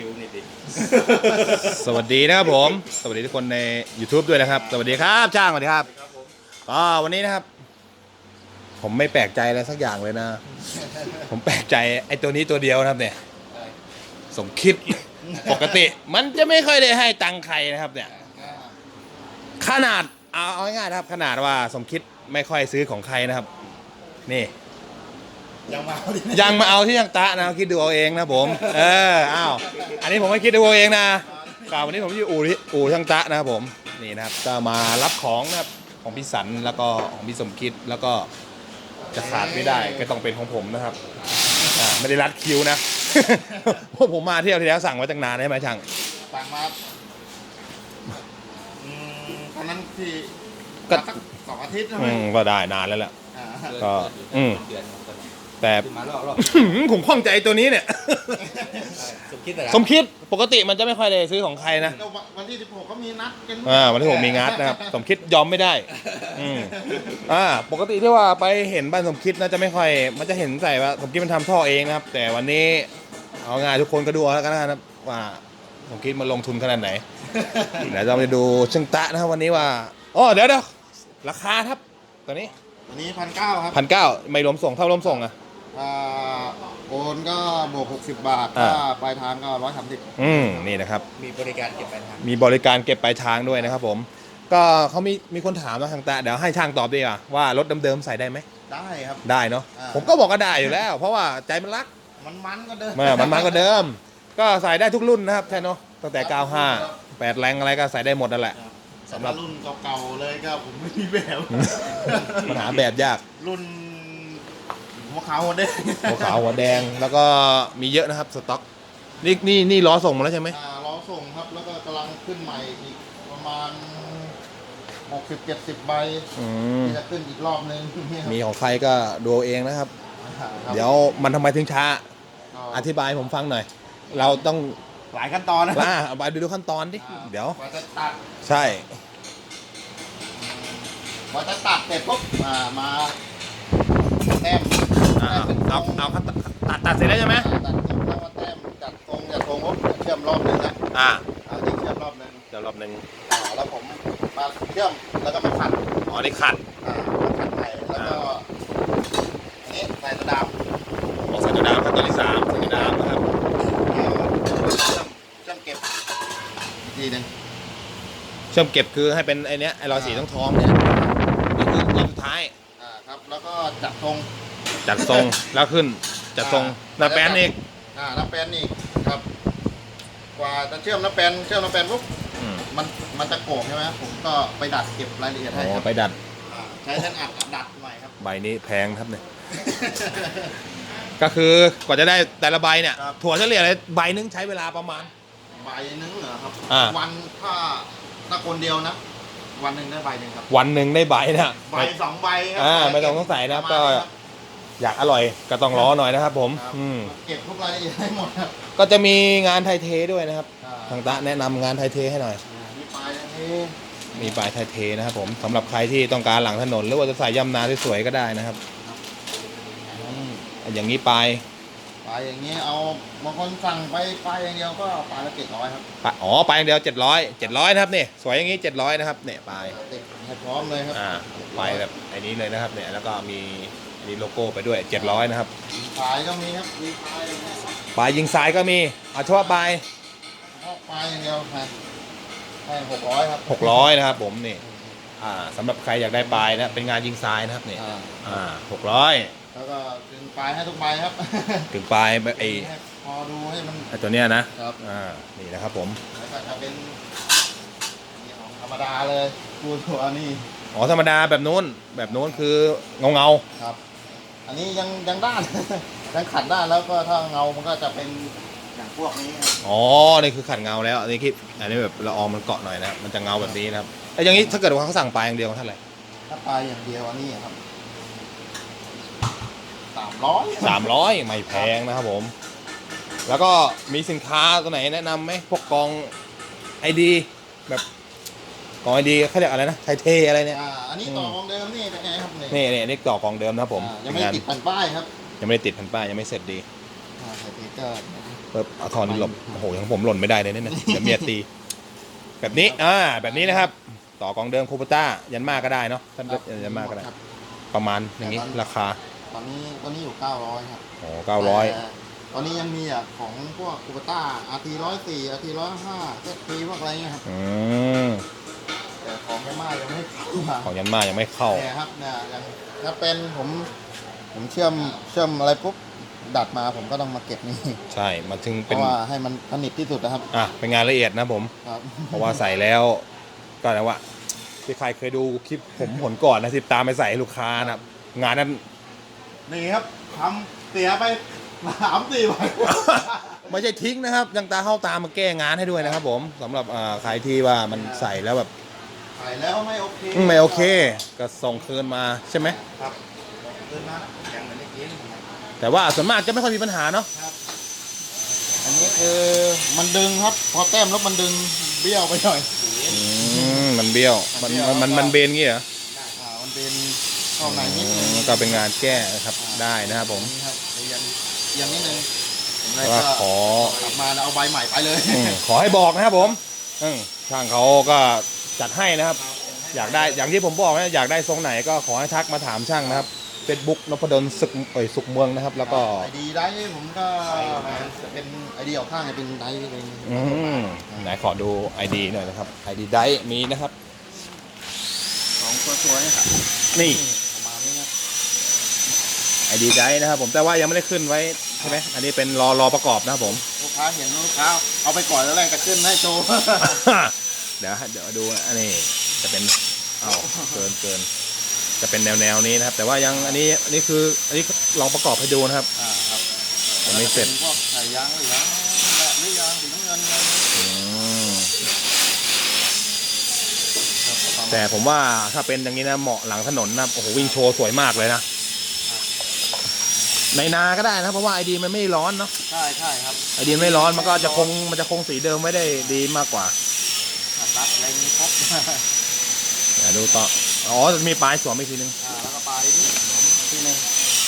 คิวนี่ดิสวัสดีนะครับผม สวัสดีทุกคนใน YouTube ด้วยนะครับ สวัสดีครับจ้างสวัสดีครับก็วันนี้นะครับ ผมไม่แปลกใจอะไรสักอย่างเลยนะ ผมแปลกใจไอ้ตัวนี้ตัวเดียวนะครับเนี่ย สมคิด ปกติ มันจะไม่ค่อยได้ให้ตังค์ใครนะครับเนี่ย ขนาดเอาเอาง่ายๆนะครับ ขนาดว่าสมคิดไม่ค่อยซื้อของใครนะครับ นี่ ยังมาเอาดิยังมาเอาที่ยังตะนะคิดดูเอาเองนะผม เอออ้าวอันนี้ผมไม่คิดดูเอาเองนะกล่าววันนี้ผมอยู่อู่ที่อู่ช่างตะนะครับผมนี่นะครับจะมารับของนะครับของพี่สันแล้วก็ของพี่สมคิดแล้วก็จะขาดไม่ได้ก็ต้องเป็นของผมนะครับอ่าไม่ได้รัดคิวนะ เพราะผมมาเที่ยวที่แล้วสั่งไว้ตั้งนานใช่ไหมช่างสั่งมาอืมตอนนั้นที่ก็สักสองอาทิตย์ใช่ไหมอืมก็ได้นานแล้วแหละ อ่าก็อืม เดือนของตอนนี้ แต่ขึ้นมารอบรอบผมข้องใจตัวนี้เนี่ย สมคิดแต่ละสมคิดปกติมันจะไม่ค่อยได้ซื้อของใครนะแล้ววันที่ 16เขามีนัดกันอ่าวันที่ผมมีงัดนะครับ สมคิดยอมไม่ได้อืมอ่าปกติที่ว่าไปเห็นบ้านสมคิดน่าจะไม่ค่อย มันจะเห็นใส่ว่าสมคิดมันทำท่อเองนะครับ แต่วันนี้เอาง่ายทุกคนก็ดูเอาแล้วกันนะครับว่าสมคิดมันลงทุนขนาดไหนเดี๋ยวเราไปดูเชิงตะนะครับวันนี้ว่าอ๋อเดี๋ยวเดี๋ยวราคาครับตัวนี้วันนี้พันเก้าครับพันเก้าไม่รวมส่งเท่ารวมส่งอะ อ่าโอนก็บวก 60 บาทอ่า ถ้าปลายทางก็ร้อยสามสิบอืมนี่นะครับ มีบริการเก็บปลายทางมีบริการเก็บปลายทางด้วยนะครับผม ก็เขามีมีคนถามนะทางตาเดี๋ยวให้ช่างตอบดีกว่าว่ารถเดิมๆใส่ได้ไหม ได้ครับ ได้เนาะอ่า ผมก็บอกก็ได้อยู่แล้ว เพราะว่าใจมันรักมันมันก็เดิมเมื่อมันมันก็เดิม ก็ใส่ได้ทุกรุ่นนะครับแท่เนาะตั้งแต่ 95 8 แรงอะไรก็ใส่ได้หมดนั่นแหละสำหรับรุ่นเก่าๆเลยก็ผมไม่มีแบบมันหาแบบยาก รุ่น หัวขาวหัวแดงหัวขาวหัวแดงแล้วก็มีเยอะนะครับสต็อกนี่นี่นี่ล้อส่งมาแล้วใช่ไหมอ่ารอส่งครับ แล้วก็กำลังขึ้นใหม่อีกประมาณ60-70ใบอืมที่จะขึ้นอีกรอบนึงมีของใครก็ดูเอาเองนะครับ ครับเดี๋ยวมันทำไมถึงช้า ก็อธิบายให้ผมฟังหน่อย เราต้องหลายขั้นตอนนะล่าเอาไปดูดูขั้นตอนดิอ่าเดี๋ยว กว่าจะตัดใช่ กว่าจะตัดเสร็จปุ๊บอ่ามาแต้ม อ่าเอาเอาตอนตัดตัดเสร็จแล้วใช่ไหมตัดตรงแล้วมาแต้มจัดตรงจัดตรงปุ๊บเชื่อมรอบหนึงนะอ่าเอาจริงเชื่อมรอบหนึงเดี๋ยวรอบหนึ่งอ่าแล้วผมมาเชื่อมแล้วก็มาขัดอ๋อนี่ขัดอ่ามาขัดให้แล้วก็อันนี้ใส่กระดาษออกใส่ตัวดาวขั้นตอนที่สามใส่ตัวดาวนะครับเชื่อมเก็บอีกทีหนึงเชื่อมเก็บคือให้เป็นไอเนี้ยไอรอยสีทองท้องๆเนี่ยนี่คือรอบสุดท้ายอ่าครับแล้วก็จัดทรง จัดทรงแล้วขึ้นจัดทรงหน้าแป้นอีกอ่าน้ำแปนอีกครับ กว่าจะเชื่อมน้ำแปนเชื่อมน้ำแปนปุ๊บอืมมันมันจะโก่งใช่ไหมผมก็ไปดัดเก็บรายละเอียดให้อ๋คอรับไปดัดอ่าใช้แท่นอัดดัดใหม่ครับใบนี้แพงครับเนี่ยก็คือกว่าจะได้แต่ละใบเนี่ยครับถั่วเฉลี่ยเลยใบนึงใช้เวลาประมาณ ใบหนึงเหรอครับอ่าวันถ้าถ้าคนเดียวนะวันหนึ่งได้ใบหนึ่งครับ วันหนึ่งได้ใบนะใบสองใบครัอ่าไม่ต้องสงสัยนะครับปมาณก็ อยากอร่อยก็ต้องรอหน่อยนะครับผมครับอืมเก็บทุกรายละเอียดให้หมดครับก็จะมีงานไทยเทด้วยนะครับอ่าทางตะแนะนำงานไทยเทให้หน่อยมีปลายอันนี้มีปลายไทยเทนะครับผมสำหรับใครที่ต้องการหลังถนน หรือว่าจะใส่ย่ำนาสวยๆก็ได้นะครับอืมอย่างนี้ปลายปลายอย่างนี้เอาบางคนสั่งไปปลายอย่างเดียวก็ปลายละเจ็ดร้อยครับปลายอ๋อปลายอย่างเดียวเจ็ดร้อยเจ็ดร้อยนะครับนี่สวยอย่างนี้เจ็ดร้อยนะครับเนี่ยปลายติดให้พร้อมเลยครับอ่าปลายแบบไอ้นี้เลยนะครับเนี่ยแล้วก็มี มีโลโก้ไปด้วยเจ็ดร้อยนะครับปลายก็มีครับมีปลายอย่างเงี้ยปลายยิงซ้ายก็มีเอาเฉพาะปลายเฉพาะปลายอย่างเดียวให้ให้หกร้อยครับหกร้อยนะครับผมนี่อ่าสำหรับใครอยากได้ปลายนะเป็นงานยิงซ้ายนะครับเนี่ยอ่าอ่าหกร้อยแล้วก็ดึงปลายให้ทุกใบครับถึงปลายแบบไอ้ให้พอดูให้มัน ไอ้ตัวเนี้ยนะครับ อ่านี่นะครับผมแล้วก็จะเป็นนี่ของธรรมดาเลยกูตัวนี่อ๋อธรรมดาแบบนู้นแบบนู้นคือเงาเงาครับ อันนี้ยังยังด้าน ยังขัดด้านแล้วก็ถ้าเงามันก็จะเป็นอย่างพวกนี้ครับๆอ๋อ นี่คือขัดเงาแล้ว อันนี้คิดอันนี้แบบละอองมันเกาะหน่อยนะครับมันจะเงาแบบนี้นะครับแต่อย่างนี้ถ้าเกิดว่าเขาสั่งปลายอย่างเดียวเท่าไหร่ถ้าปลายอย่างเดียวอันนี้ครับสามร้อยสามร้อยไม่แพงนะครับผม แล้วก็มีสินค้าตัวไหนแนะนำไหมพวกกองไอดีแบบ กองไอดีเขาเรียกอะไรนะไทเทอะไรเนี่ย อ่าอันนี้ต่อของเดิมนี่เป็นไงครับนี่นี่นี่ต่อกองเดิมนะครับผมอ่ายังไม่ได้ติดแผ่นป้ายครับยังไม่ได้ติดแผ่นป้ายยังไม่เสร็จดีอ่าใส่ติ๊กเกอร์ปึ๊บเอาท่อนี้หลบโอ้โหอย่างผมหล่นไม่ได้เลยเนี่ยนะเดี๋ยวเมียตี แบบนี้อ่าแบบนี้นะครับ ต่อกองเดิมคูปต้ายันมาก็ได้เนาะท่านยันมาก็ได้ ครับ ประมาณอย่างนี้ราคาตอนนี้ตอนนี้อยู่ 900 ครับโอ้เก้าร้อยแต่ตอนนี้ยังมีอะของพวกคูปต้า RT 104 RT 105 ZP พวกอะไรเงี้ยครับ อืม แต่ของยามายังไม่เข้ามาของยันมายังไม่เข้า เนี่ยครับเนี่ยยังถ้าเป็นผม ผมเชื่อมเชื่อมอะไรปุ๊บดัดมาผมก็ต้องมาเก็บนี่ใช่มันถึงเพเป็นราะว่าให้มันสนิทที่สุดนะครับอะเป็นงานละเอียดนะผม ครับ เพราะว่าใส่แล้วก็นะว่าที่ใครเคยดูคลิปผมผลก่อนนะที่ตามไปใส่ให้ลูกค้านะครับงานนั้น นี่ครับทำเสียไปสามสี่ใบ ไม่ใช่ทิ้งนะครับยังตาเข้าตามมาแก้งานให้ด้วยนะครับผมสำหรับอ่าใครที่ว่ามันใส่แล้วแบบ ใส่แล้วไม่โอเคอืมไม่โอเค ก็ส่งคืนมาใช่ไหม ครับเกินมาอย่างเหมือนเมื่อกี้แต่ว่าส่วนมากจะไม่ค่อยมีปัญหาเนาะครับอันนี้คือมันดึงครับ พอแต้มแล้วมันดึงเบี้ยวไปหน่อย อืม มันเบี้ยว มันมันมันมันเบนงี้เหรออ่ามันเป็นเข้าในนิดอืนึงมก็เป็นงานแก้นะครับ ได้นะครับผม นี่ครับเอียงเอียงนิดนึงผมเลยว่าก็ขอ กลับมาแล้วเอาใบใหม่ไปเลย อืมขอให้บอกนะครับผมอืมช่างเขาก็ จัดให้นะครับ อยากได้อย่างที่ผมบอกนะอยากได้ทรงไหนก็ขอให้ทักมาถามช่างนะครับเฟซบุ๊กนพดลศึกเอ้ยสุขเมืองนะครับ แล้วก็ไอดีได้ผมก็จะเป็นไอดีออกข้างจะเป็นไดเลยอืมไหนขอดู ID หน่อยนะครับ ID ได้มีนะครับของตัวสวยๆครับนี่ประมาณนี้ครับ ID ได้นะครับผมแต่ว่ายังไม่ได้ขึ้นไว้ใช่ไหมอันนี้เป็นรอรอประกอบนะครับผมลูกค้าเห็นลูกค้าเอาไปก่อนแล้วแรกจะขึ้นให้โชว์ เดี๋ยวเดี๋ยวดูนะอันนี้จะเป็นเอ้าเกินเกินจะเป็นแนวแนวนี้นะครับ แต่ว่ายังอันนี้อันนี้คืออันนี้ลองประกอบให้ดูนะครับอ่าครับยังไม่เสร็จแล้วก็ป็นพวกสายยางเหลืองแบบหรือยางสีน้ำเงินอะไรอืมครับประมาณแต่ผมว่าถ้าเป็นอย่างนี้นะเหมาะหลังถนนนะโอ้โหวิ่งโชว์สวยมากเลยนะในนาก็ได้นะเพราะว่าไอดีมันไม่ร้อนเนาะใช่ใช่ครับไอดีไม่ร้อนมันก็จะคงมันจะคงสีเดิมไม่ได้ดีมากกว่า รัดอะไรมีครบ เดี๋ยวดูต่อ อ๋อ มีปลายสวมอีกทีนึงอ่าแล้วก็ไปนี่ผมทีหนึง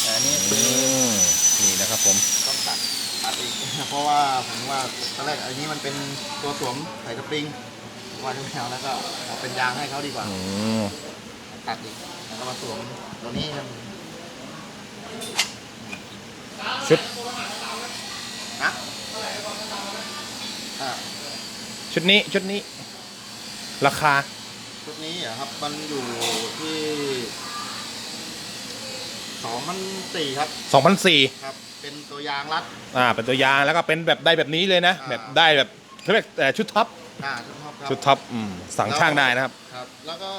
แต่อันนี้อืคือมนี่นะครับผม ต้องตัดตัดอีก เพราะว่าผมว่าตอนแรกอันนี้มันเป็นตัวสวมใส่สปริงว่าจะไม่เอาแล้วก็เอาเป็นยางให้เขาดีกว่า อืม ตัดอีกแล้วก็มาสวมตัวนี้ครับชุด นะอ่าชุดนี้ ชุดนี้ ราคา ชุดนี้เหรอครับ มันอยู่ที่สองพันสี่ครับ 2,004ครับ เป็นตัวยางรัด อ่า เป็นตัวยางแล้วก็เป็นแบบได้แบบนี้เลยนะ อ่า แบบได้แบบเขาเรียกแต่ชุดท็อป อ่าชุดท็อปครับ ชุดท็อปอืมสั่งช่างได้นะครับ ครับ แล้วก็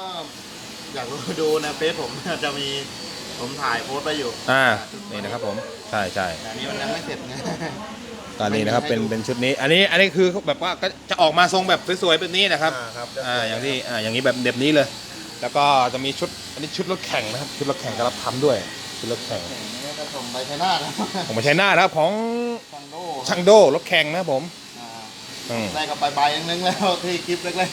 อยากรู้ดูในเฟซผม จะมีผมถ่ายโพสต์ไปอยู่อ่าชุดนี่นะครับผม ใช่ใช่แต่อันนี้มันยังไม่เสร็จไง ตอนนี้นะครับไม่เป็นมีให้ดูเป็นชุดนี้ อันนี้อันนี้คือแบบว่าก็จะออกมาทรงแบบสวยๆแบบนี้นะครับอ่าครับอ่าอย่างที่อ่าอย่างนี้แบบแบบนี้เลย แล้วก็จะมีชุดอันนี้ชุดรถแข่งนะครับ ชุดรถแข่งก็รับทำด้วย ชุดรถแข่งอย่างนี้ก็ส่งไปชัยนาทนะผมมาใช้หน้านะครับของช่างโดช่างโดรถแข่งนะครับผมอ่าอืมได้กับใบใบๆนึงแล้วที่คลิปแรก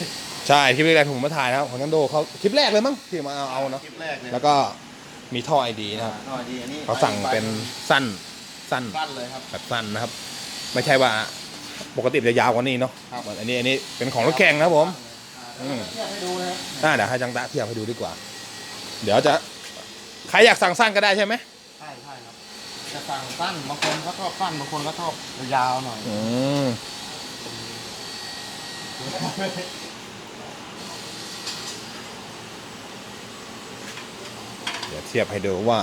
ใช่คลิปแรกๆผมมาถ่ายนะครับของช่างโดเขาคลิปแรกเลยมั้งที่มาเอาเอาๆเนาะคลิปแรกเลยแล้วก็มีท่อไอดีนะครับอ่าหน่อยดีอันนี้เขาสั่งเป็นสั้นสั้น สั้นเลยครับ แบบสั้นนะครับ ไม่ใช่ว่าปกติจะยาวกว่านี้เนาะครับ อันนี้อันนี้เป็นของรถแข่งนะครับผม อืม เทียบให้ดูนะครับอ่าเดี๋ยวให้จังตะเทียบให้ดูดีกว่า เดี๋ยวจะใครอยากสั่งสั้นก็ได้ใช่ไหมใช่ใช่ครับ จะสั่งสั้นบางคนก็ชอบสั้นบางคนก็ชอบยาวหน่อยอืมเดี๋ยวเทียบให้ดูว่า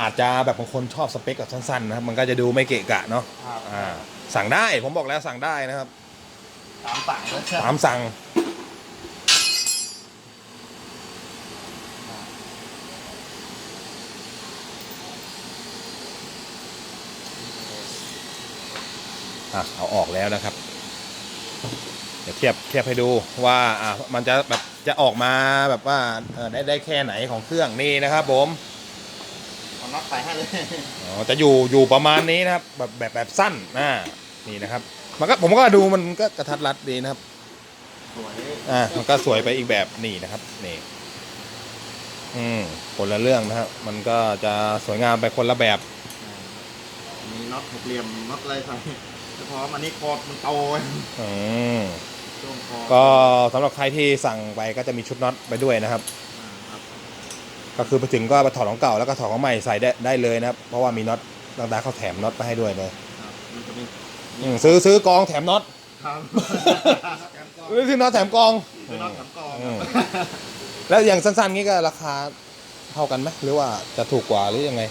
อาจจะแบบบางคนชอบสเปคแบบสั้นๆนะครับมันก็จะดูไม่เกะกะเนาะครับอ่าสั่งได้ผมบอกแล้วสั่งได้นะครับตามสั่งเลยตามสั่งอะเอาออกแล้วนะครับ เดี๋ยวเทียบเทียบให้ดูว่าอะมันจะแบบจะออกมาแบบว่าเอ่อได้ได้แค่ไหนของเครื่องนี่นะครับผมเอา น็อตใส่ให้เลยอ๋อจะอยู่อยู่ประมาณนี้นะครับ แบบแบบแบบสั้นอ่านี่นะครับมันก็ผมก็ดูมันก็กระทัดรัดดีนะครับสวยอ่ามันก็สวยไปอีกแบบนี่นะครับนี่อืมคนละเรื่องนะครับมันก็จะสวยงามไปคนละแบบ มีน็อตหกเหลี่ยมน็อตอะไรใส่พร้อมอันนี้คอมันโตอืมช่วงคอก็สำหรับใครที่สั่งไปก็จะมีชุดน็อตไปด้วยนะครับอ่าครับ ก็คือไปถึงก็ไปถอดของเก่าแล้วก็ถอดของใหม่ใส่ได้ได้เลยนะครับ เพราะว่ามีน็อตต่างๆเขาแถมน็อตมาให้ด้วยเลยครับมันจะมีอืมซื้อซื้อกองแถมน็อตครับซื้อน็อตแถมกองคือน็อตสำกองอืม แล้วอย่างสั้นๆงี้ก็ราคาเท่ากันไหมหรือว่าจะถูกกว่าหรือยังไง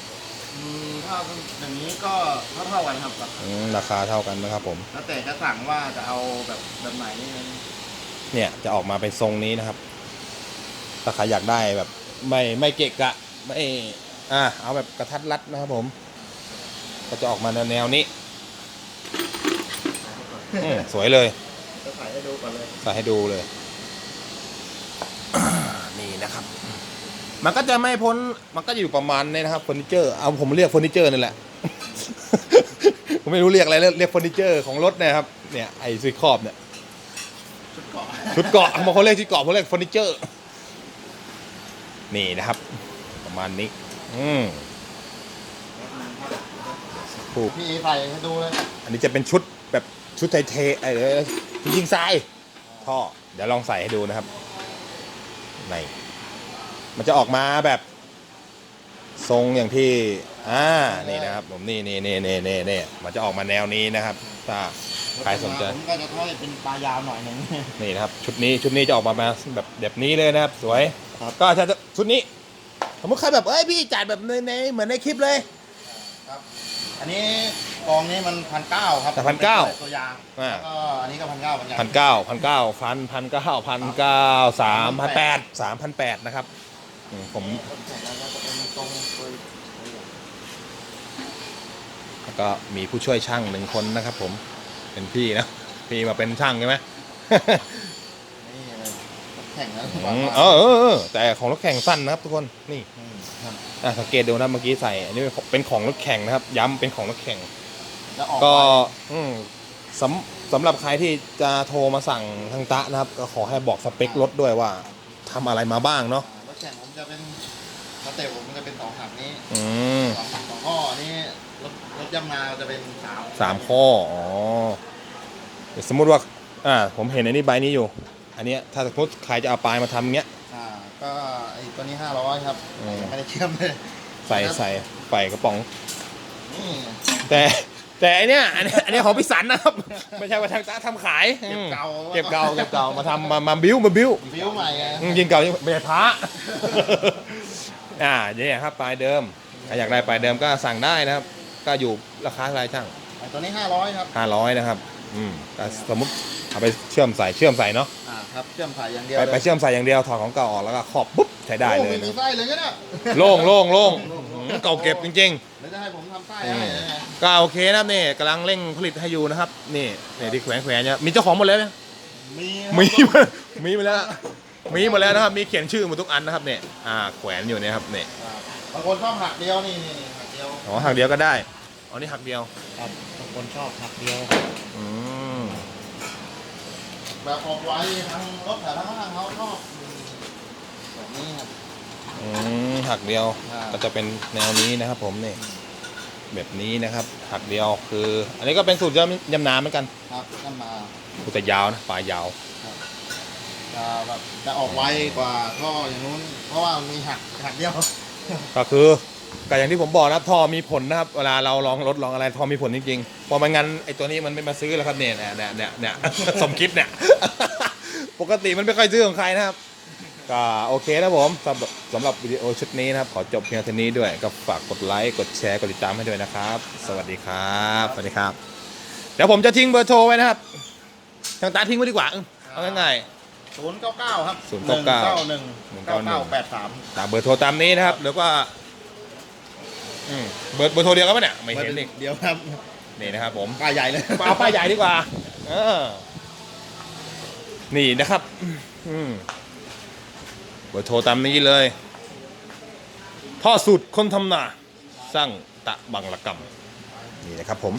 อืมถ้าอย่างนี้ก็เท่าเท่าๆกันครับแบบอืมราคาเท่ากันนะครับผม แล้วแต่จะสั่งว่าจะเอาแบบแบบไหน เนี่ยจะออกมาเป็นทรงนี้นะครับ ถ้าใครอยากได้แบบ ไม่ไม่เกะกะไม่อ่าเอาแบบกระทัดรัดนะครับผม ก็จะออกมาแนวนี้สวยเลยจะถ่ให้ดูก่อนเลยใส่ให้ดูเลย นี่นะครับ มันก็จะไม่พ้นมันก็อยู่ประมาณนี้นะครับเฟอร์นิเจอร์เอาผมเรียกเฟอร์นิเจอร์นี่แหละผมไม่รู้เรียกอะไรเรียกเฟอร์นิเจอร์ของรถนะครับเนี่ยไอ้ซีครอบเนี่ยชุดเกาะชุดเกาะบางคนเรียกชุดเกาะผมเรียกเฟอร์นิเจอร์ นี่นะครับ ประมาณนี้ อืมถูกพี่ใส่ให้ดูเลยอันนี้จะเป็นชุดแบบชุดไทยเทไอ้เอ้ยยิงทรายท่อเดี๋ยวลองใส่ให้ดูนะครับในมันจะออกมาแบบทรงอย่างที่ อ่า นี่นะครับ ผมนี่นี่นี่นี่นี่นี่มันจะออกมาแนวนี้นะครับ ถ้าใครสนใจผมก็จะทอดเป็นปลายาวหน่อยหนึ่งนี่นะครับ ชุดนี้ชุดนี้จะออกมาแบบแบบนี้เลยนะครับ สวย ครับก็จะชุดนี้ สมมติใครแบบเอ้ยพี่จัดแบบในในเหมือนในคลิปเลย ครับอันนี้กองนี้มันพันเก้าครับแต่1,900ตัวยางอ่า แล้วก็อันนี้ก็พันเก้าเหมือนกันพันเก้าพันเก้าพันพันเก้าพันเก้าสามพันแปดสามพันแปดนะครับอืมผมแล้วก็จะเป็นตรงตัวแล้วก็มีผู้ช่วยช่างหนึ่งคนนะครับผมเป็นพี่นะพี่มาเป็นช่างใช่ไหมนี่เลย แข่งแล้วอืมเออเออเออแต่ของรถแข่งสั้นนะครับทุกคนนี่มครับอะสังเกตดูนะเมื่อกี้ใส่อันนี้เป็นของรถแข่งนะครับ ย้ำเป็นของรถแข่ง จะออกก็ไปอืมสำสำหรับใครที่จะโทรมาสั่งทางตะนะครับ ก็ขอให้บอกสเปครถด้วยว่าทำอะไรมาบ้างเนาะรถแข่งผมจะเป็นสเต็ปผมจะเป็นสองหักนี้อืมสองหักสองข้อนี่รถรถย่ำนาจะเป็นสามสามข้ออ๋อเดี๋ยวสมมุติว่า อ่า ผมเห็นอันนี้ใบนี้อยู่ อันเนี้ยถ้าสมมติใครจะเอาปลายมาทำเงี้ย อ่าก็ไอ้ตัวนี้ห้าร้อยครับอืม ยังไม่ได้เชื่อมเลยใส่ใส่ใส่กระป๋อง นี่แต่แต่อันเนี้ยอันเนี้ยอันเนี้ยของพิสันนะครับ ไม่ใช่ว่าทางตาทำขายเก็บเก่าอืมเก็บเก่าเก็บเก่ามาทำมามาบิ้วมาบิ้ว บิวใหม่ไงอืมยิงเก่ายิงไม่ใช่พระ อ่าเนี่ยครับปลายเดิมใครอยากได้ปลายเดิมก็สั่งได้นะครับ ก็อยู่ราคาเท่าไหรช่างไอ้ตัวนี้ห้าร้อยครับห้าร้อยนะครับ อืมแต่สมมติเอาไปเชื่อมใส่เชื่อมใส่เนาะอ่า ครับเชื่อมสายอย่างเดียวไปเลยไปเชื่อมใส่อย่างเดียวถอดของเก่าออกแล้วก็ขอบปุ๊บใช้ได้เลยโอ้ไม่มีนะไส้เลยก็เนี่ยโล่งโล่งโล่งอืมเก่าเก็บจริงแล้วจะให้ผมทำไส้อืให้มยังไงๆก็โอเคนะครับนี่กำลังเร่งผลิตให้อยู่นะครับนี่นี่ที่แขวนแขวนเนี่ยมีเจ้าของหมดเลยไหมมีมีหมดมีหมดแล้ว มีหมดแล้วนะครับมีเขียนชื่อหมดทุกอันนะครับเนี่ยอ่าแขวนอยู่เนี่ยครับเนี่ยครับบางคนชอบหักเดียวนี่นี่นี่หักเดียวอ๋อหักเดียวก็ได้อ๋อนี่หักเดียวครับบางคนชอบหักเดียวอืม แบบออกไว้ทางรถแต่ทางข้างเขาชอบแบบนี้ครับ อืมหักเดียวอ่า ก็จะเป็นแนวนี้นะครับ ผมนี่แบบนี้นะครับ หักเดียวคือ อันนี้ก็เป็นสูตรยำยำน้ำเหมือนกันครับก็มาแต่ยาวนะปลายยาวจะแบบจะออกไวกว่าท่ออย่างนู้น เพราะว่ามีหักหักเดียวก็คือ ก็อย่างที่ผมบอกนะครับท่อมีผลนะครับเวลาเราลองรถลองอะไรท่อมีผลจริงๆเพอมันงั้นไอ้ตัวนี้มันไม่มาซื้อแล้วครับเนี่ยเนี่ยเนี่ยเนี่ยเนี่ย สมคิดเนี่ย ปกติมันไม่ค่อยซื้อของใครนะครับ ก็โอเคนะผมสำหรับสำหรับวิดีโอชุดนี้นะครับ ขอจบเพียงเท่านี้ด้วย ก็ฝากกดไลค์กดแชร์กดติดตามให้ด้วยนะครับ สวัสดีครับสวัสดีครับ เดี๋ยวผมจะทิ้งเบอร์โทรไว้นะครับทางตาทิ้งไว้ดีกว่าเออเอาง่าย ศูนย์เก้าเก้าครับศูนย์เก้าเก้าหนึ่งหนึ่งเก้าเก้าหนึ่เก้างแปดสาม ๆตามเบอร์โทรตามนี้นะครับหรือว่า อืมเบอร์เบอร์โทรเดียวกันปะเนี่ยไม่เห็นนี่เดียวครับนี่นะครับผมป้ายใหญ่เลยเอาป้ายใหญ่ดีกว่าเออนี่นะครับอืมเบอร์โทรตามนี้เลยท่อสุดคนทำนาสร้างตะบังละกรรมนี่นะครับผม